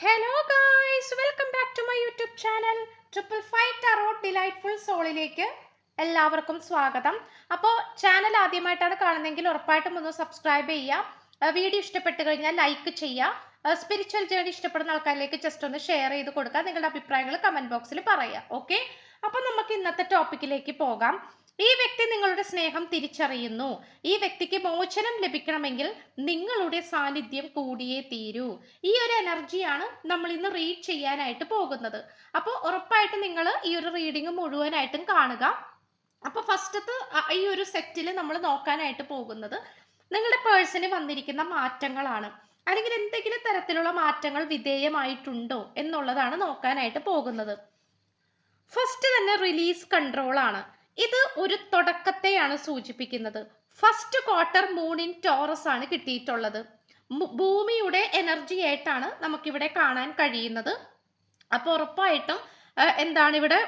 Hello guys welcome back to my YouTube channel triple five tarot delightful സോളിലേക്ക് എല്ലാവർക്കും സ്വാഗതം. അപ്പോൾ channel ആദ്യമായിട്ടാണ് കാണുന്നതെങ്കിൽ ഉറപ്പായിട്ടും ഒന്ന് സബ്സ്ക്രൈബ് ചെയ്യുക. വീഡിയോ ഇഷ്ടപ്പെട്ട് കഴിഞ്ഞാൽ ലൈക്ക് ചെയ്യുക. സ്പിരിച്വൽ ജേർണി ഇഷ്ടപ്പെടുന്ന ആൾക്കാരിലേക്ക് ജസ്റ്റ് ഒന്ന് ഷെയർ ചെയ്ത് കൊടുക്കുക. നിങ്ങളുടെ അഭിപ്രായങ്ങൾ കമന്റ് ബോക്സിൽ പറയുക. ഓക്കെ അപ്പോൾ നമുക്ക് ഇന്നത്തെ ടോപ്പിക്കിലേക്ക് പോകാം. ഈ വ്യക്തി നിങ്ങളുടെ സ്നേഹം തിരിച്ചറിയുന്നു. ഈ വ്യക്തിക്ക് മോചനം ലഭിക്കണമെങ്കിൽ നിങ്ങളുടെ സാന്നിധ്യം കൂടിയേ തീരൂ. ഈ ഒരു എനർജിയാണ് നമ്മൾ ഇന്ന് റീഡ് ചെയ്യാനായിട്ട് പോകുന്നത്. അപ്പോൾ ഉറപ്പായിട്ട് നിങ്ങൾ ഈ ഒരു റീഡിംഗ് മുഴുവനായിട്ടും കാണുക. അപ്പോൾ ഫസ്റ്റത്തെ ഈ ഒരു സെറ്റിൽ നമ്മൾ നോക്കാനായിട്ട് പോകുന്നത് നിങ്ങളുടെ പേഴ്സണിൽ വന്നിരിക്കുന്ന മാറ്റങ്ങളാണ്. അല്ലെങ്കിൽ എന്തെങ്കിലും തരത്തിലുള്ള മാറ്റങ്ങൾ വിധേയമായിട്ടുണ്ടോ എന്നുള്ളതാണ് നോക്കാനായിട്ട് പോകുന്നത്. ഫസ്റ്റ് തന്നെ റിലീസ് കൺട്രോൾ ആണ്. ഇത് ഒരു തുടക്കത്തെയാണ് സൂചിപ്പിക്കുന്നത്. ഫസ്റ്റ് ക്വാർട്ടർ മൂണിൻ ടോറസ് ആണ് കിട്ടിയിട്ടുള്ളത്. ഭൂമിയുടെ എനർജി ആയിട്ടാണ് നമുക്കിവിടെ കാണാൻ കഴിയുന്നത്. അപ്പോൾ ഉറപ്പായിട്ടും എന്താണ് ഇവിടെ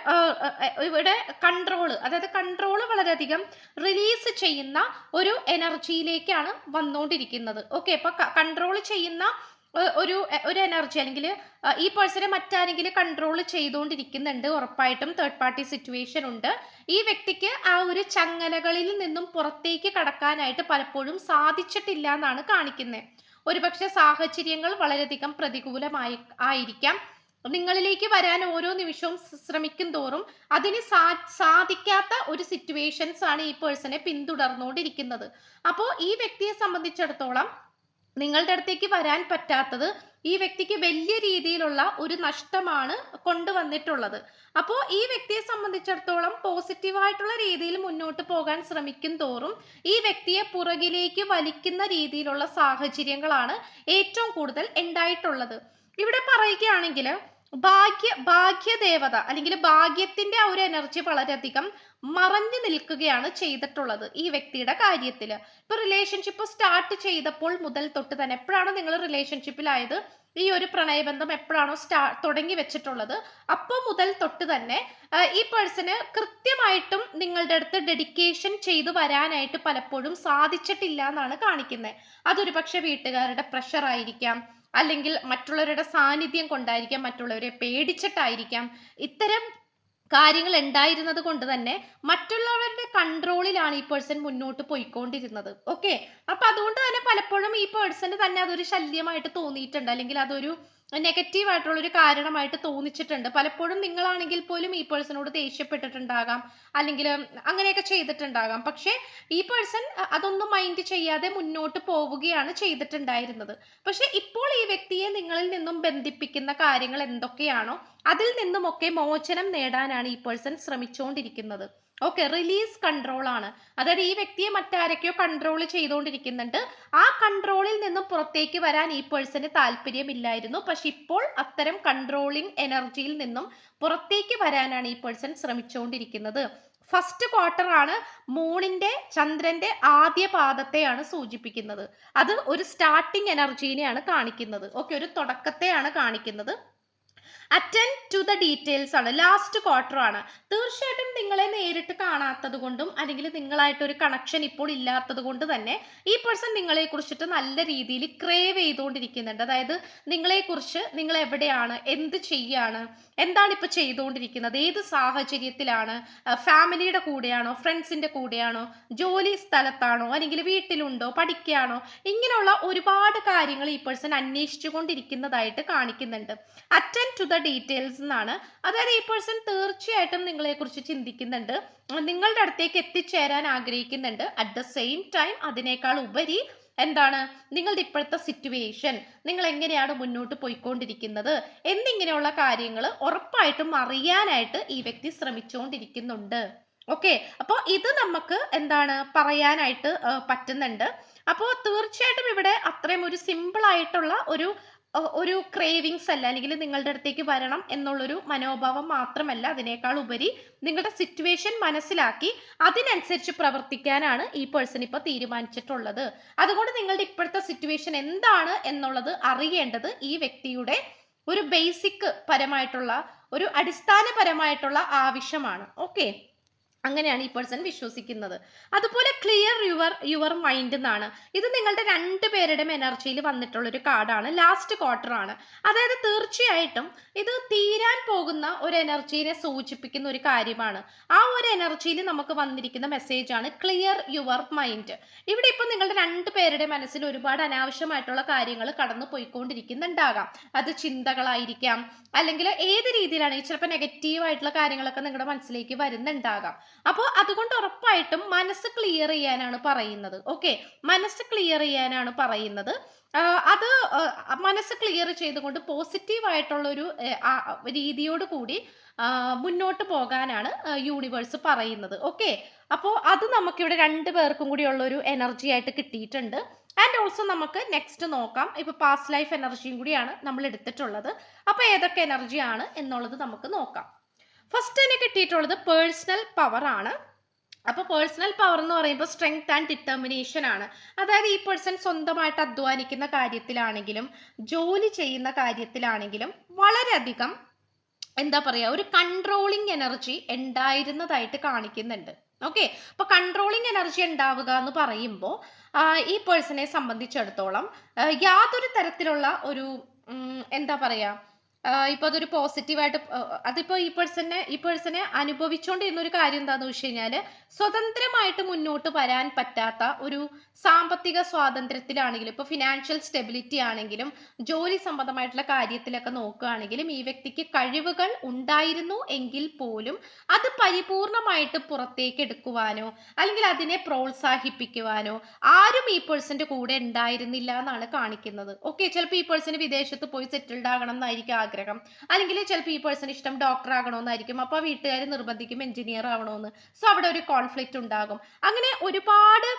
ഇവിടെ കൺട്രോൾ അതായത് കൺട്രോൾ വളരെയധികം റിലീസ് ചെയ്യുന്ന ഒരു എനർജിയിലേക്കാണ് വന്നുകൊണ്ടിരിക്കുന്നത് ഓക്കെ അപ്പൊ കൺട്രോൾ ചെയ്യുന്ന ഒരു ഒരു എനർജി അല്ലെങ്കിൽ ഈ പേഴ്സണെ മറ്റാരെങ്കിലും കൺട്രോൾ ചെയ്തുകൊണ്ടിരിക്കുന്നുണ്ട് ഉറപ്പായിട്ടും തേർഡ് പാർട്ടി സിറ്റുവേഷൻ ഉണ്ട്. ഈ വ്യക്തിക്ക് ആ ഒരു ചങ്ങലകളിൽ നിന്നും പുറത്തേക്ക് കടക്കാനായിട്ട് പലപ്പോഴും സാധിച്ചിട്ടില്ല എന്നാണ് കാണിക്കുന്നത് ഒരുപക്ഷെ സാഹചര്യങ്ങൾ വളരെയധികം പ്രതികൂലമായി ആയിരിക്കാം. നിങ്ങളിലേക്ക് വരാൻ ഓരോ നിമിഷവും ശ്രമിക്കും തോറും അതിന് സാ സാധിക്കാത്ത ഒരു സിറ്റുവേഷൻസ് ആണ് ഈ പേഴ്സണെ പിന്തുടർന്നുകൊണ്ടിരിക്കുന്നത്. അപ്പോൾ ഈ വ്യക്തിയെ സംബന്ധിച്ചിടത്തോളം നിങ്ങളുടെ അടുത്തേക്ക് വരാൻ പറ്റാത്തത് ഈ വ്യക്തിക്ക് വലിയ രീതിയിലുള്ള ഒരു നഷ്ടമാണ് കൊണ്ടുവന്നിട്ടുള്ളത്. അപ്പോൾ ഈ വ്യക്തിയെ സംബന്ധിച്ചിടത്തോളം പോസിറ്റീവായിട്ടുള്ള രീതിയിൽ മുന്നോട്ട് പോകാൻ ശ്രമിക്കും തോറും ഈ വ്യക്തിയെ പുറകിലേക്ക് വലിക്കുന്ന രീതിയിലുള്ള സാഹചര്യങ്ങളാണ് ഏറ്റവും കൂടുതൽ ഉണ്ടായിട്ടുള്ളത്. ഇവിടെ പറയുകയാണെങ്കിൽ ഭാഗ്യ ഭാഗ്യദേവത അല്ലെങ്കിൽ ഭാഗ്യത്തിന്റെ ആ ഒരു എനർജി വളരെയധികം മറഞ്ഞു നിൽക്കുകയാണ് ചെയ്തിട്ടുള്ളത് ഈ വ്യക്തിയുടെ കാര്യത്തിൽ. ഇപ്പൊ റിലേഷൻഷിപ്പ് സ്റ്റാർട്ട് ചെയ്തപ്പോൾ മുതൽ തൊട്ട് തന്നെ എപ്പോഴാണ് നിങ്ങൾ റിലേഷൻഷിപ്പിലായത് ഈ ഒരു പ്രണയബന്ധം എപ്പോഴാണോ സ്റ്റാ തുടങ്ങി വെച്ചിട്ടുള്ളത്? അപ്പോൾ മുതൽ തൊട്ട് തന്നെ ഈ പേഴ്സണ് കൃത്യമായിട്ടും നിങ്ങളുടെ അടുത്ത് ഡെഡിക്കേഷൻ ചെയ്തു വരാനായിട്ട് പലപ്പോഴും സാധിച്ചിട്ടില്ല എന്നാണ് കാണിക്കുന്നത് അതൊരു പക്ഷെ വീട്ടുകാരുടെ പ്രഷർ ആയിരിക്കാം. അല്ലെങ്കിൽ മറ്റുള്ളവരുടെ സാന്നിധ്യം കൊണ്ടായിരിക്കാം മറ്റുള്ളവരെ പേടിച്ചിട്ടായിരിക്കാം ഇത്തരം കാര്യങ്ങൾ ഉണ്ടായിരുന്നത് കൊണ്ട് തന്നെ മറ്റുള്ളവരുടെ കൺട്രോളിലാണ് ഈ പേഴ്സൺ മുന്നോട്ട് പോയിക്കൊണ്ടിരുന്നത്. ഓക്കെ? അപ്പൊ അതുകൊണ്ട് തന്നെ പലപ്പോഴും ഈ പേഴ്സണ് തന്നെ അതൊരു ശല്യമായിട്ട് തോന്നിയിട്ടുണ്ട്. അല്ലെങ്കിൽ അതൊരു നെഗറ്റീവ് ആയിട്ടുള്ള ഒരു കാരണമായിട്ട് തോന്നിച്ചിട്ടുണ്ട്. പലപ്പോഴും നിങ്ങളാണെങ്കിൽ പോലും ഈ പേഴ്സണോട് ദേഷ്യപ്പെട്ടിട്ടുണ്ടാകാം. അല്ലെങ്കിൽ അങ്ങനെയൊക്കെ ചെയ്തിട്ടുണ്ടാകാം. പക്ഷേ ഈ പേഴ്സൺ അതൊന്നും മൈൻഡ് ചെയ്യാതെ മുന്നോട്ട് പോവുകയാണ് ചെയ്തിട്ടുണ്ടായിരുന്നത്. പക്ഷെ ഇപ്പോൾ ഈ വ്യക്തിയെ നിങ്ങളിൽ നിന്നും ബന്ധിപ്പിക്കുന്ന കാര്യങ്ങൾ എന്തൊക്കെയാണോ അതിൽ നിന്നുമൊക്കെ മോചനം നേടാനാണ് ഈ പേഴ്സൺ ശ്രമിച്ചുകൊണ്ടിരിക്കുന്നത് ഓക്കെ റിലീസ് കൺട്രോൾ ആണ്. അതായത് ഈ വ്യക്തിയെ മറ്റാരൊക്കെയോ കൺട്രോൾ ചെയ്തുകൊണ്ടിരിക്കുന്നുണ്ട്. ആ കൺട്രോളിൽ നിന്നും പുറത്തേക്ക് വരാൻ ഈ പേഴ്സന് താല്പര്യമില്ലായിരുന്നു. പക്ഷെ ഇപ്പോൾ അത്തരം കൺട്രോളിങ് എനർജിയിൽ നിന്നും പുറത്തേക്ക് വരാനാണ് ഈ പേഴ്സൺ ശ്രമിച്ചുകൊണ്ടിരിക്കുന്നത്. ഫസ്റ്റ് ക്വാർട്ടർ ആണ് മൂണിന്റെ ചന്ദ്രന്റെ ആദ്യ പാദത്തെയാണ് സൂചിപ്പിക്കുന്നത്. അത് ഒരു സ്റ്റാർട്ടിങ് എനർജീനെയാണ് കാണിക്കുന്നത്. ഓക്കെ ഒരു തുടക്കത്തെയാണ് കാണിക്കുന്നത്. അറ്റൻഡ് ടു ദ ഡീറ്റെയിൽസ് ആണ്. ലാസ്റ്റ് ക്വാർട്ടർ ആണ്. തീർച്ചയായിട്ടും നിങ്ങളെ നേരിട്ട് കാണാത്തത് കൊണ്ടും അല്ലെങ്കിൽ നിങ്ങളായിട്ട് ഒരു കണക്ഷൻ ഇപ്പോൾ ഇല്ലാത്തത് കൊണ്ട് തന്നെ ഈ പേഴ്സൺ നിങ്ങളെ കുറിച്ചിട്ട് നല്ല രീതിയിൽ ക്രേവ് ചെയ്തുകൊണ്ടിരിക്കുന്നുണ്ട്. അതായത് നിങ്ങളെ കുറിച്ച് നിങ്ങൾ എവിടെയാണ് എന്ത് ചെയ്യാണ് എന്താണ് ഇപ്പൊ ചെയ്തുകൊണ്ടിരിക്കുന്നത് ഏത് സാഹചര്യത്തിലാണ് ഫാമിലിയുടെ കൂടെയാണോ ഫ്രണ്ട്സിന്റെ കൂടെയാണോ ജോലി സ്ഥലത്താണോ അല്ലെങ്കിൽ വീട്ടിലുണ്ടോ പഠിക്കുകയാണോ ഇങ്ങനെയുള്ള ഒരുപാട് കാര്യങ്ങൾ ഈ പേഴ്സൺ അന്വേഷിച്ചു കൊണ്ടിരിക്കുന്നതായിട്ട് കാണിക്കുന്നുണ്ട്. അറ്റൻഡ് ടു ദ ഡീറ്റെയിൽസ് എന്നാണ് അതായത് ഈ പേഴ്സൺ തീർച്ചയായിട്ടും നിങ്ങളെ കുറിച്ച് ചിന്തിക്കുന്നുണ്ട്. നിങ്ങളുടെ അടുത്തേക്ക് എത്തിച്ചേരാൻ ആഗ്രഹിക്കുന്നുണ്ട്. അറ്റ് ദ സെയിം ടൈം അതിനേക്കാൾ ഉപരി എന്താണ്? നിങ്ങളുടെ ഇപ്പോഴത്തെ സിറ്റുവേഷൻ നിങ്ങൾ എങ്ങനെയാണ് മുന്നോട്ട് പോയിക്കൊണ്ടിരിക്കുന്നത് എന്നിങ്ങനെയുള്ള കാര്യങ്ങൾ ഉറപ്പായിട്ടും അറിയാനായിട്ട് ഈ വ്യക്തി ശ്രമിച്ചുകൊണ്ടിരിക്കുന്നുണ്ട്. ഓക്കെ അപ്പോൾ ഇത് നമുക്ക് എന്താണ്? പറയാനായിട്ട് പറ്റുന്നുണ്ട്. അപ്പോൾ തീർച്ചയായിട്ടും ഇവിടെ അത്രയും ഒരു സിമ്പിൾ ആയിട്ടുള്ള ഒരു ഒരു ക്രേവിങ്സ് അല്ല അല്ലെങ്കിൽ നിങ്ങളുടെ അടുത്തേക്ക് വരണം എന്നുള്ളൊരു മനോഭാവം മാത്രമല്ല അതിനേക്കാൾ ഉപരി നിങ്ങളുടെ സിറ്റുവേഷൻ മനസ്സിലാക്കി അതിനനുസരിച്ച് പ്രവർത്തിക്കാനാണ് ഈ പേഴ്സൺ ഇപ്പോൾ തീരുമാനിച്ചിട്ടുള്ളത്. അതുകൊണ്ട് നിങ്ങളുടെ ഇപ്പോഴത്തെ സിറ്റുവേഷൻ എന്താണ് എന്നുള്ളത് അറിയേണ്ടത് ഈ വ്യക്തിയുടെ ഒരു ബേസിക് പരമായിട്ടുള്ള ഒരു അടിസ്ഥാനപരമായിട്ടുള്ള ആവശ്യമാണ്. ഓക്കെ അങ്ങനെയാണ് ഈ പേഴ്സൺ വിശ്വസിക്കുന്നത്. അതുപോലെ ക്ലിയർ യുവർ യുവർ മൈൻഡ് എന്നാണ്. ഇത് നിങ്ങളുടെ രണ്ട് പേരുടെയും എനർജിയിൽ വന്നിട്ടുള്ള ഒരു കാർഡാണ്. ലാസ്റ്റ് ക്വാർട്ടർ ആണ്. അതായത് തീർച്ചയായിട്ടും ഇത് തീരാൻ പോകുന്ന ഒരു എനർജീനെ സൂചിപ്പിക്കുന്ന ഒരു കാര്യമാണ്. ആ ഒരു എനർജിയിൽ നമുക്ക് വന്നിരിക്കുന്ന മെസ്സേജ് ആണ് ക്ലിയർ യുവർ മൈൻഡ് ഇവിടെ ഇപ്പം നിങ്ങളുടെ രണ്ട് പേരുടെ മനസ്സിൽ ഒരുപാട് അനാവശ്യമായിട്ടുള്ള കാര്യങ്ങൾ കടന്നു പോയിക്കൊണ്ടിരിക്കുന്നുണ്ടാകാം. അത് ചിന്തകളായിരിക്കാം. അല്ലെങ്കിൽ ഏത് രീതിയിലാണെങ്കിൽ ചിലപ്പോൾ നെഗറ്റീവ് ആയിട്ടുള്ള കാര്യങ്ങളൊക്കെ നിങ്ങളുടെ മനസ്സിലേക്ക് വരുന്നുണ്ടാകാം. അപ്പോൾ അതുകൊണ്ട് ഉറപ്പായിട്ടും മനസ്സ് ക്ലിയർ ചെയ്യാനാണ് പറയുന്നത്. ഓക്കെ മനസ്സ് ക്ലിയർ ചെയ്യാനാണ് പറയുന്നത്. അത് മനസ്സ് ക്ലിയർ ചെയ്തുകൊണ്ട് പോസിറ്റീവ് ആയിട്ടുള്ള ഒരു രീതിയോട് കൂടി മുന്നോട്ട് പോകാനാണ് യൂണിവേഴ്സ് പറയുന്നത്. ഓക്കെ അപ്പോൾ അത് നമുക്കിവിടെ രണ്ട് പേർക്കും കൂടി ഉള്ള ഒരു എനർജി ആയിട്ട് കിട്ടിയിട്ടുണ്ട്. ആൻഡ് ഓൾസോ നമുക്ക് നെക്സ്റ്റ് നോക്കാം. ഇപ്പൊ പാസ്റ്റ് ലൈഫ് എനർജിയും കൂടിയാണ് നമ്മൾ എടുത്തിട്ടുള്ളത്. അപ്പോൾ ഏതൊക്കെ എനർജിയാണ് എന്നുള്ളത് നമുക്ക് നോക്കാം. ഫസ്റ്റ് തന്നെ കിട്ടിയിട്ടുള്ളത് പേഴ്സണൽ പവർ ആണ്. അപ്പോൾ പേഴ്സണൽ പവർ എന്ന് പറയുമ്പോൾ സ്ട്രെങ്ത് ആൻഡ് ഡിറ്റർമിനേഷൻ ആണ്. അതായത് ഈ പേഴ്സൺ സ്വന്തമായിട്ട് അധ്വാനിക്കുന്ന കാര്യത്തിലാണെങ്കിലും ജോലി ചെയ്യുന്ന കാര്യത്തിലാണെങ്കിലും വളരെയധികം എന്താ പറയുക ഒരു കൺട്രോളിങ് എനർജി ഉണ്ടായിരുന്നതായിട്ട് കാണിക്കുന്നുണ്ട്. ഓക്കെ അപ്പൊ കൺട്രോളിങ് എനർജി ഉണ്ടാവുക എന്ന് പറയുമ്പോൾ ഈ പേഴ്സണെ സംബന്ധിച്ചിടത്തോളം യാതൊരു തരത്തിലുള്ള ഒരു എന്താ പറയാ ഇപ്പൊ അതൊരു പോസിറ്റീവായിട്ട് അതിപ്പോ ഈ പേഴ്സണെ ഈ പേഴ്സണെ അനുഭവിച്ചുകൊണ്ടിരുന്ന ഒരു കാര്യം എന്താന്ന് വെച്ച് കഴിഞ്ഞാൽ സ്വതന്ത്രമായിട്ട് മുന്നോട്ട് വരാൻ പറ്റാത്ത ഒരു സാമ്പത്തിക സ്വാതന്ത്ര്യത്തിലാണെങ്കിലും ഇപ്പൊ ഫിനാൻഷ്യൽ സ്റ്റെബിലിറ്റി ആണെങ്കിലും ജോലി സംബന്ധമായിട്ടുള്ള കാര്യത്തിലൊക്കെ നോക്കുകയാണെങ്കിലും ഈ വ്യക്തിക്ക് കഴിവുകൾ ഉണ്ടായിരുന്നു എങ്കിൽ പോലും അത് പരിപൂർണമായിട്ട് പുറത്തേക്ക് എടുക്കുവാനോ അല്ലെങ്കിൽ അതിനെ പ്രോത്സാഹിപ്പിക്കുവാനോ ആരും ഈ പേഴ്സന്റെ കൂടെ ഉണ്ടായിരുന്നില്ല എന്നാണ് കാണിക്കുന്നത്. ഓക്കെ ചിലപ്പോൾ ഈ പേഴ്സൺ വിദേശത്ത് പോയി സെറ്റിൽഡ് ആകണം എന്നായിരിക്കും ആഗ്രഹം. അല്ലെങ്കിൽ ചിലപ്പോൾ ഈ പേഴ്സൺ ഇഷ്ടം ഡോക്ടർ ആകണമെന്നായിരിക്കും. അപ്പോൾ വീട്ടുകാർ നിർബന്ധിക്കും എഞ്ചിനീയർ ആവണമെന്ന്. സോ അവിടെ ഒരു കോൺഫ്ലിക്റ്റ് ഉണ്ടാകും. അങ്ങനെ ഒരുപാട്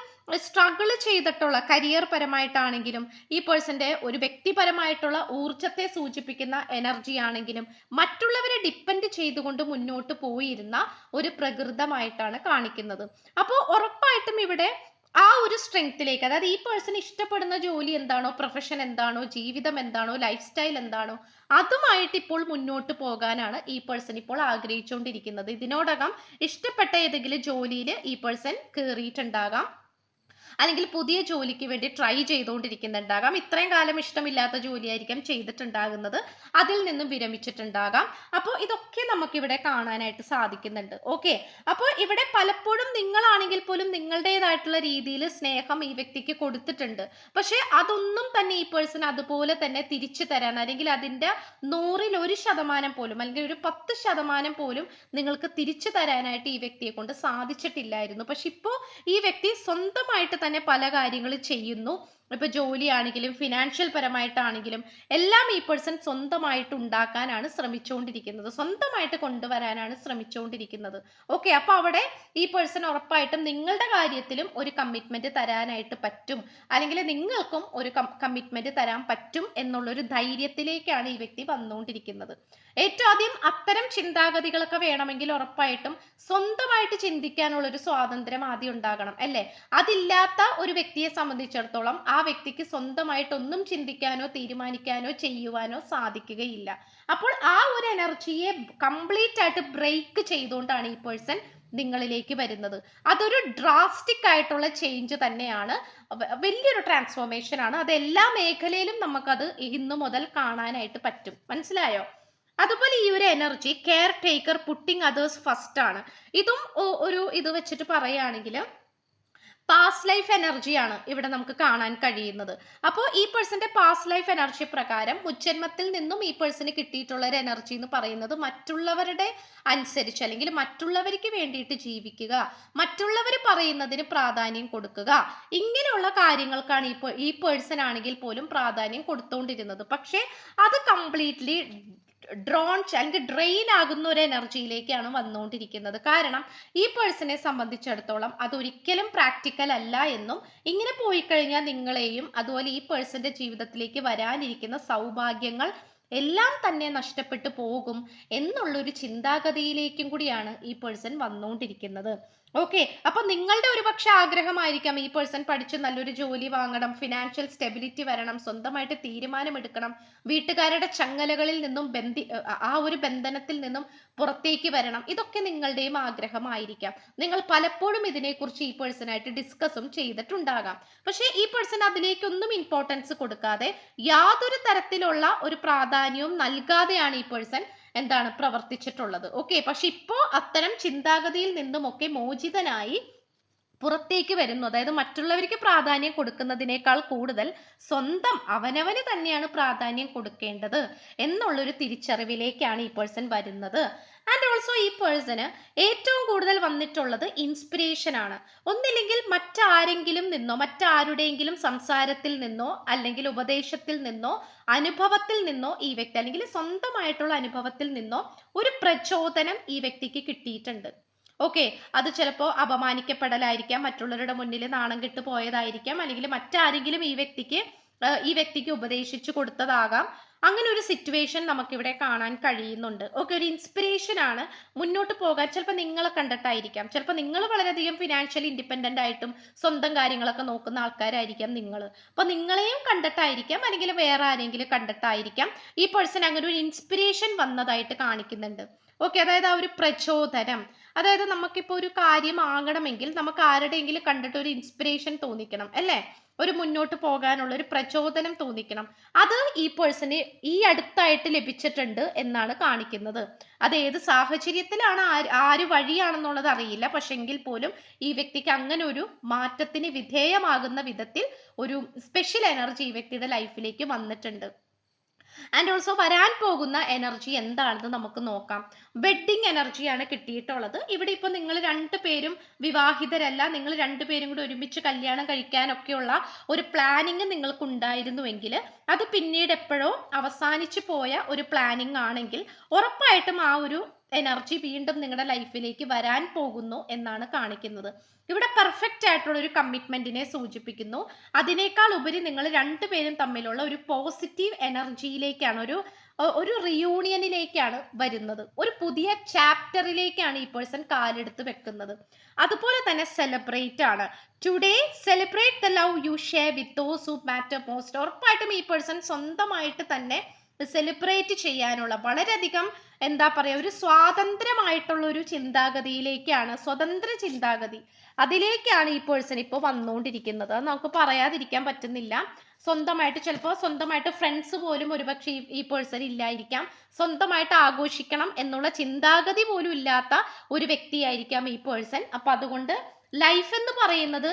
സ്ട്രഗിൾ ചെയ്തിട്ടുള്ള കരിയർ പരമായിട്ടാണെങ്കിലും ഈ പേഴ്സന്റെ ഒരു വ്യക്തിപരമായിട്ടുള്ള ഊർജത്തെ സൂചിപ്പിക്കുന്ന എനർജി ആണെങ്കിലും മറ്റുള്ളവരെ ഡിപ്പെൻഡ് ചെയ്തുകൊണ്ട് മുന്നോട്ട് പോയിരുന്ന ഒരു പ്രകൃതമായിട്ടാണ് കാണിക്കുന്നത്. അപ്പോൾ ഉറപ്പായിട്ടും ഇവിടെ ആ ഒരു സ്ട്രെങ്ത്തിലേക്ക് അതായത് ഈ പേഴ്സൺ ഇഷ്ടപ്പെടുന്ന ജോലി എന്താണോ പ്രൊഫഷൻ എന്താണോ ജീവിതം എന്താണോ ലൈഫ് സ്റ്റൈൽ എന്താണോ അതുമായിട്ട് ഇപ്പോൾ മുന്നോട്ട് പോകാനാണ് ഈ പേഴ്സൺ ഇപ്പോൾ ആഗ്രഹിച്ചുകൊണ്ടിരിക്കുന്നത് ഇതിനോടകം ഇഷ്ടപ്പെട്ട ഏതെങ്കിലും ജോലിയിൽ ഈ പേഴ്സൺ കയറിയിട്ടുണ്ടാകാം അല്ലെങ്കിൽ പുതിയ ജോലിക്ക് വേണ്ടി ട്രൈ ചെയ്തുകൊണ്ടിരിക്കുന്നുണ്ടാകാം. ഇത്രയും കാലം ഇഷ്ടമില്ലാത്ത ജോലിയായിരിക്കാം ചെയ്തിട്ടുണ്ടാകുന്നത്. അതിൽ നിന്നും വിരമിച്ചിട്ടുണ്ടാകാം. അപ്പോൾ ഇതൊക്കെ നമുക്കിവിടെ കാണാനായിട്ട് സാധിക്കുന്നുണ്ട്. ഓക്കെ അപ്പോൾ ഇവിടെ പലപ്പോഴും നിങ്ങളാണെങ്കിൽ പോലും നിങ്ങളുടേതായിട്ടുള്ള രീതിയിൽ സ്നേഹം ഈ വ്യക്തിക്ക് കൊടുത്തിട്ടുണ്ട്. പക്ഷേ അതൊന്നും തന്നെ ഈ പേഴ്സൺ അതുപോലെ തന്നെ തിരിച്ചു തരാൻ അല്ലെങ്കിൽ അതിന്റെ നൂറിൽ ഒരു ശതമാനം പോലും അല്ലെങ്കിൽ ഒരു പത്ത് ശതമാനം പോലും നിങ്ങൾക്ക് തിരിച്ചു തരാനായിട്ട് ഈ വ്യക്തിയെ കൊണ്ട് സാധിച്ചിട്ടില്ലായിരുന്നു. പക്ഷെ ഇപ്പോൾ ഈ വ്യക്തി സ്വന്തമായിട്ട് തന്നെ പല കാര്യങ്ങൾ ചെയ്യുന്നു. ഇപ്പൊ ജോലിയാണെങ്കിലും ഫിനാൻഷ്യൽ പരമായിട്ടാണെങ്കിലും എല്ലാം ഈ പേഴ്സൺ സ്വന്തമായിട്ട് ഉണ്ടാക്കാനാണ് ശ്രമിച്ചുകൊണ്ടിരിക്കുന്നത് സ്വന്തമായിട്ട് കൊണ്ടുവരാനാണ് ശ്രമിച്ചുകൊണ്ടിരിക്കുന്നത് ഓക്കെ അപ്പൊ അവിടെ ഈ പേഴ്സൺ ഉറപ്പായിട്ടും നിങ്ങളുടെ കാര്യത്തിലും ഒരു കമ്മിറ്റ്മെന്റ് തരാനായിട്ട് പറ്റും. അല്ലെങ്കിൽ നിങ്ങൾക്കും ഒരു കമ്മിറ്റ്മെന്റ് തരാൻ പറ്റും എന്നുള്ളൊരു ധൈര്യത്തിലേക്കാണ് ഈ വ്യക്തി വന്നുകൊണ്ടിരിക്കുന്നത്. ഏറ്റവും ആദ്യം അത്തരം ചിന്താഗതികളൊക്കെ വേണമെങ്കിൽ ഉറപ്പായിട്ടും സ്വന്തമായിട്ട് ചിന്തിക്കാനുള്ള ഒരു സ്വാതന്ത്ര്യം ആദ്യം ഉണ്ടാകണം അല്ലേ? അതില്ലാത്ത ഒരു വ്യക്തിയെ സംബന്ധിച്ചിടത്തോളം ആ വ്യക്തിക്ക് സ്വന്തമായിട്ടൊന്നും ചിന്തിക്കാനോ തീരുമാനിക്കാനോ ചെയ്യുവാനോ സാധിക്കുകയില്ല. അപ്പോൾ ആ ഒരു എനർജിയെ കംപ്ലീറ്റ് ആയിട്ട് ബ്രേക്ക് ചെയ്തുകൊണ്ടാണ് ഈ പേഴ്സൺ നിങ്ങളിലേക്ക് വരുന്നത്. അതൊരു ഡ്രാസ്റ്റിക് ആയിട്ടുള്ള ചേഞ്ച് തന്നെയാണ്. വലിയൊരു ട്രാൻസ്ഫോർമേഷൻ ആണ്. അത് എല്ലാ മേഖലയിലും നമുക്കത് ഇന്നു മുതൽ കാണാനായിട്ട് പറ്റും. മനസ്സിലായോ? അതുപോലെ ഈ ഒരു energy caretaker putting others first ആണ്. ഇതും ഒരു ഇത് വെച്ചിട്ട് പറയുകയാണെങ്കിൽ പാസ്റ്റ് ലൈഫ് എനർജിയാണ് ഇവിടെ നമുക്ക് കാണാൻ കഴിയുന്നത്. അപ്പോൾ ഈ പേഴ്സന്റെ പാസ്റ്റ് ലൈഫ് എനർജി പ്രകാരം മുജ്ജന്മത്തിൽ നിന്നും ഈ പേഴ്സന് കിട്ടിയിട്ടുള്ള ഒരു എനർജി എന്ന് പറയുന്നത് മറ്റുള്ളവരുടെ അനുസരിച്ച് അല്ലെങ്കിൽ മറ്റുള്ളവർക്ക് വേണ്ടിയിട്ട് ജീവിക്കുക മറ്റുള്ളവർ പറയുന്നതിന് പ്രാധാന്യം കൊടുക്കുക. ഇങ്ങനെയുള്ള കാര്യങ്ങൾക്കാണ് ഈ ഈ പേഴ്സൺ ആണെങ്കിൽ പോലും പ്രാധാന്യം കൊടുത്തുകൊണ്ടിരുന്നത് പക്ഷേ അത് കംപ്ലീറ്റ്ലി ഡ്രോൺ അല്ലെങ്കിൽ ഡ്രെയിൻ ആകുന്ന ഒരു എനർജിയിലേക്കാണ് വന്നുകൊണ്ടിരിക്കുന്നത്. കാരണം ഈ പേഴ്സണെ സംബന്ധിച്ചിടത്തോളം അതൊരിക്കലും പ്രാക്ടിക്കൽ അല്ല എന്നും ഇങ്ങനെ പോയി കഴിഞ്ഞാൽ നിങ്ങളെയും അതുപോലെ ഈ പേഴ്സന്റെ ജീവിതത്തിലേക്ക് വരാനിരിക്കുന്ന സൗഭാഗ്യങ്ങൾ എല്ലാം തന്നെ നഷ്ടപ്പെട്ടു പോകും എന്നുള്ളൊരു ചിന്താഗതിയിലേക്കും കൂടിയാണ് ഈ പേഴ്സൺ വന്നുകൊണ്ടിരിക്കുന്നത്. ഓക്കെ അപ്പൊ നിങ്ങളുടെ ഒരു പക്ഷെ ആഗ്രഹമായിരിക്കാം ഈ പേഴ്സൺ പഠിച്ച് നല്ലൊരു ജോലി വാങ്ങണം ഫിനാൻഷ്യൽ സ്റ്റെബിലിറ്റി വരണം സ്വന്തമായിട്ട് തീരുമാനമെടുക്കണം വീട്ടുകാരുടെ ചങ്ങലകളിൽ നിന്നും ബന്ധി ആ ഒരു ബന്ധനത്തിൽ നിന്നും പുറത്തേക്ക് വരണം. ഇതൊക്കെ നിങ്ങളുടെയും ആഗ്രഹമായിരിക്കാം. നിങ്ങൾ പലപ്പോഴും ഇതിനെക്കുറിച്ച് ഈ പേഴ്സണായിട്ട് ഡിസ്കസും ചെയ്തിട്ടുണ്ടാകാം. പക്ഷേ ഈ പേഴ്സൺ അതിലേക്കൊന്നും ഇമ്പോർട്ടൻസ് കൊടുക്കാതെ യാതൊരു തരത്തിലുള്ള ഒരു പ്രാധാന്യവും നൽകാതെയാണ് ഈ പേഴ്സൺ എന്താണ് പ്രവർത്തിച്ചിട്ടുള്ളത്? ഓക്കെ പക്ഷെ ഇപ്പോ അത്തരം ചിന്താഗതിയിൽ നിന്നുമൊക്കെ മോചിതനായി പുറത്തേക്ക് വരുന്നു. അതായത് മറ്റുള്ളവർക്ക് പ്രാധാന്യം കൊടുക്കുന്നതിനേക്കാൾ കൂടുതൽ സ്വന്തം അവനവന് തന്നെയാണ് പ്രാധാന്യം കൊടുക്കേണ്ടത്. എന്നുള്ളൊരു തിരിച്ചറിവിലേക്കാണ് ഈ പേഴ്സൺ വരുന്നത്. ആൻഡ് ഓൾസോ ഈ പേഴ്സന് ഏറ്റവും കൂടുതൽ വന്നിട്ടുള്ളത് ഇൻസ്പിരേഷൻ ആണ്. ഒന്നില്ലെങ്കിൽ മറ്റാരെങ്കിലും നിന്നോ മറ്റാരുടെയെങ്കിലും സംസാരത്തിൽ നിന്നോ അല്ലെങ്കിൽ ഉപദേശത്തിൽ നിന്നോ അനുഭവത്തിൽ നിന്നോ ഈ വ്യക്തി അല്ലെങ്കിൽ സ്വന്തമായിട്ടുള്ള അനുഭവത്തിൽ നിന്നോ ഒരു പ്രചോദനം ഈ വ്യക്തിക്ക് കിട്ടിയിട്ടുണ്ട്. ഓക്കെ അത് ചിലപ്പോൾ അപമാനിക്കപ്പെടലായിരിക്കാം മറ്റുള്ളവരുടെ മുന്നിൽ നാണം കെട്ട് പോയതായിരിക്കാം അല്ലെങ്കിൽ മറ്റാരെങ്കിലും ഈ വ്യക്തിക്ക് ഈ വ്യക്തിക്ക് ഉപദേശിച്ചു കൊടുത്തതാകാം. അങ്ങനെ ഒരു സിറ്റുവേഷൻ നമുക്കിവിടെ കാണാൻ കഴിയുന്നുണ്ട്. ഓക്കെ ഒരു ഇൻസ്പിറേഷൻ ആണ് മുന്നോട്ട് പോകാൻ. ചിലപ്പോൾ നിങ്ങളെ കണ്ടിട്ടായിരിക്കാം. ചിലപ്പോൾ നിങ്ങൾ വളരെയധികം ഫിനാൻഷ്യലി ഇൻഡിപെൻഡന്റ് ആയിട്ടും സ്വന്തം കാര്യങ്ങളൊക്കെ നോക്കുന്ന ആൾക്കാരായിരിക്കാം നിങ്ങൾ അപ്പോൾ നിങ്ങളെയും കണ്ടിട്ടായിരിക്കാം അല്ലെങ്കിൽ വേറെ ആരെങ്കിലും കണ്ടിട്ടായിരിക്കാം ഈ പേഴ്സൺ അങ്ങനെ ഒരു ഇൻസ്പിറേഷൻ വന്നതായിട്ട് കാണിക്കുന്നുണ്ട്. ഓക്കെ അതായത് ആ ഒരു പ്രചോദനം. അതായത് നമുക്കിപ്പോൾ ഒരു കാര്യം ആകണമെങ്കിൽ നമുക്ക് ആരുടെയെങ്കിലും കണ്ടിട്ട് ഒരു ഇൻസ്പിറേഷൻ തോന്നിക്കണം അല്ലേ? ഒരു മുന്നോട്ട് പോകാനുള്ള ഒരു പ്രചോദനം തോന്നിക്കണം. അത് ഈ പേഴ്സന് ഈ അടുത്തായിട്ട് ലഭിച്ചിട്ടുണ്ട് എന്നാണ് കാണിക്കുന്നത്. അത് ഏത് സാഹചര്യത്തിലാണ് ആര് വഴിയാണെന്നുള്ളത് അറിയില്ല. പക്ഷെങ്കിൽ പോലും ഈ വ്യക്തിക്ക് അങ്ങനെ ഒരു മാറ്റത്തിന് വിധേയമാകുന്ന വിധത്തിൽ ഒരു സ്പെഷ്യൽ എനർജി ഈ വ്യക്തിയുടെ ലൈഫിലേക്ക് വന്നിട്ടുണ്ട്. ആൻഡ് ഓൾസോ വരാൻ പോകുന്ന എനർജി എന്താണെന്ന് നമുക്ക് നോക്കാം. വെഡ്ഡിങ് എനർജിയാണ് കിട്ടിയിട്ടുള്ളത്. ഇവിടെ ഇപ്പോൾ നിങ്ങൾ രണ്ടു പേരും വിവാഹിതരല്ല. നിങ്ങൾ രണ്ടുപേരും കൂടി ഒരുമിച്ച് കല്യാണം കഴിക്കാനൊക്കെയുള്ള ഒരു പ്ലാനിങ് നിങ്ങൾക്ക് ഉണ്ടായിരുന്നുവെങ്കിൽ അത് പിന്നീട് എപ്പോഴോ അവസാനിച്ചു പോയ ഒരു പ്ലാനിങ് ആണെങ്കിൽ ഉറപ്പായിട്ടും ആ ഒരു എനർജി വീണ്ടും നിങ്ങളുടെ ലൈഫിലേക്ക് വരാൻ പോകുന്നു എന്നാണ് കാണിക്കുന്നത്. ഇവിടെ പെർഫെക്റ്റ് ആയിട്ടുള്ള ഒരു കമ്മിറ്റ്മെന്റിനെ സൂചിപ്പിക്കുന്നു. അതിനേക്കാൾ ഉപരി നിങ്ങൾ രണ്ടുപേരും തമ്മിലുള്ള ഒരു പോസിറ്റീവ് എനർജിയിലേക്കാണ് ഒരു ഒരു റിയൂണിയനിലേക്കാണ് വരുന്നത്. ഒരു പുതിയ ചാപ്റ്ററിലേക്കാണ് ഈ പേഴ്സൺ കാലെടുത്ത് വെക്കുന്നത്. അതുപോലെ തന്നെ സെലിബ്രേറ്റ് ആണ്. Today celebrate the love you share with those who matter most ഉറപ്പായിട്ടും ഈ പേഴ്സൺ സ്വന്തമായിട്ട് തന്നെ സെലിബ്രേറ്റ് ചെയ്യാനുള്ള വളരെയധികം എന്താ പറയുക ഒരു സ്വാതന്ത്ര്യമായിട്ടുള്ള ഒരു ചിന്താഗതിയിലേക്കാണ് സ്വതന്ത്ര ചിന്താഗതി അതിലേക്കാണ് ഈ പേഴ്സൺ ഇപ്പോൾ വന്നുകൊണ്ടിരിക്കുന്നത് നമുക്ക് പറയാതിരിക്കാൻ പറ്റുന്നില്ല. സ്വന്തമായിട്ട് ചിലപ്പോൾ സ്വന്തമായിട്ട് ഫ്രണ്ട്സ് പോലും ഒരുപക്ഷെ ഈ പേഴ്സൺ ഇല്ലായിരിക്കാം. സ്വന്തമായിട്ട് ആഘോഷിക്കണം എന്നുള്ള ചിന്താഗതി പോലും ഇല്ലാത്ത ഒരു വ്യക്തിയായിരിക്കാം ഈ പേഴ്സൺ അപ്പം അതുകൊണ്ട് ലൈഫ് എന്ന് പറയുന്നത്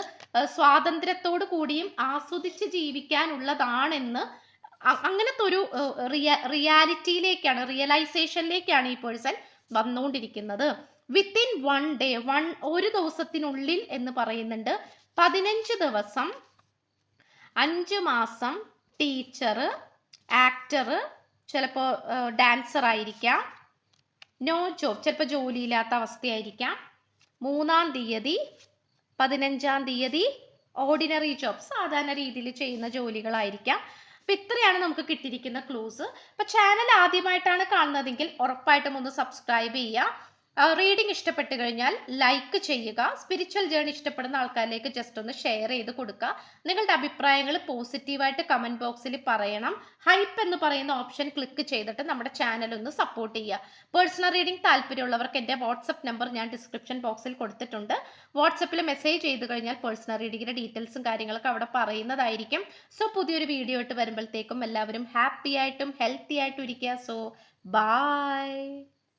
സ്വാതന്ത്ര്യത്തോടു കൂടിയും ആസ്വദിച്ച് ജീവിക്കാനുള്ളതാണെന്ന് അങ്ങനത്തെ ഒരു റിയ റിയാലിറ്റിയിലേക്കാണ് റിയലൈസേഷനിലേക്കാണ് ഈ പേഴ്സൺ വന്നുകൊണ്ടിരിക്കുന്നത്. വിത്തിൻ വൺ ഡേ വൺ ഒരു ദിവസത്തിനുള്ളിൽ എന്ന് പറയുന്നുണ്ട്. പതിനഞ്ച് ദിവസം അഞ്ച് മാസം ടീച്ചർ ആക്ടർ ചിലപ്പോൾ ഡാൻസർ ആയിരിക്കാം. നോ ജോബ് ചിലപ്പോൾ ജോലിയില്ലാത്ത അവസ്ഥയായിരിക്കാം. മൂന്നാം തീയതി പതിനഞ്ചാം തീയതി ഓർഡിനറി ജോബ് സാധാരണ രീതിയിൽ ചെയ്യുന്ന ജോലികളായിരിക്കാം. അപ്പം ഇത്രയാണ് നമുക്ക് കിട്ടിയിരിക്കുന്ന ക്ലൂസ് അപ്പം ചാനൽ ആദ്യമായിട്ടാണ് കാണുന്നതെങ്കിൽ ഉറപ്പായിട്ടും ഒന്ന് സബ്സ്ക്രൈബ് ചെയ്യുക. റീഡിംഗ് ഇഷ്ടപ്പെട്ട് കഴിഞ്ഞാൽ ലൈക്ക് ചെയ്യുക. സ്പിരിച്വൽ ജേണി ഇഷ്ടപ്പെടുന്ന ആൾക്കാരിലേക്ക് ജസ്റ്റ് ഒന്ന് ഷെയർ ചെയ്ത് കൊടുക്കുക. നിങ്ങളുടെ അഭിപ്രായങ്ങൾ പോസിറ്റീവായിട്ട് കമന്റ് ബോക്സിൽ പറയണം. ഹൈപ്പ് എന്ന് പറയുന്ന ഓപ്ഷൻ ക്ലിക്ക് ചെയ്തിട്ട് നമ്മുടെ ചാനൽ ഒന്ന് സപ്പോർട്ട് ചെയ്യുക. പേഴ്സണൽ റീഡിംഗ് താല്പര്യമുള്ളവർക്ക് എന്റെ വാട്സപ്പ് നമ്പർ ഞാൻ ഡിസ്ക്രിപ്ഷൻ ബോക്സിൽ കൊടുത്തിട്ടുണ്ട്. വാട്സപ്പിൽ മെസ്സേജ് ചെയ്ത് കഴിഞ്ഞാൽ പേഴ്സണൽ റീഡിങ്ങിന്റെ ഡീറ്റെയിൽസും കാര്യങ്ങളൊക്കെ അവിടെ പറയുന്നതായിരിക്കും. സോ പുതിയൊരു വീഡിയോ ഇട്ട് വരുമ്പോഴത്തേക്കും എല്ലാവരും ഹാപ്പി ആയിട്ടും ഹെൽത്തി ആയിട്ടും ഇരിക്കുക. So bye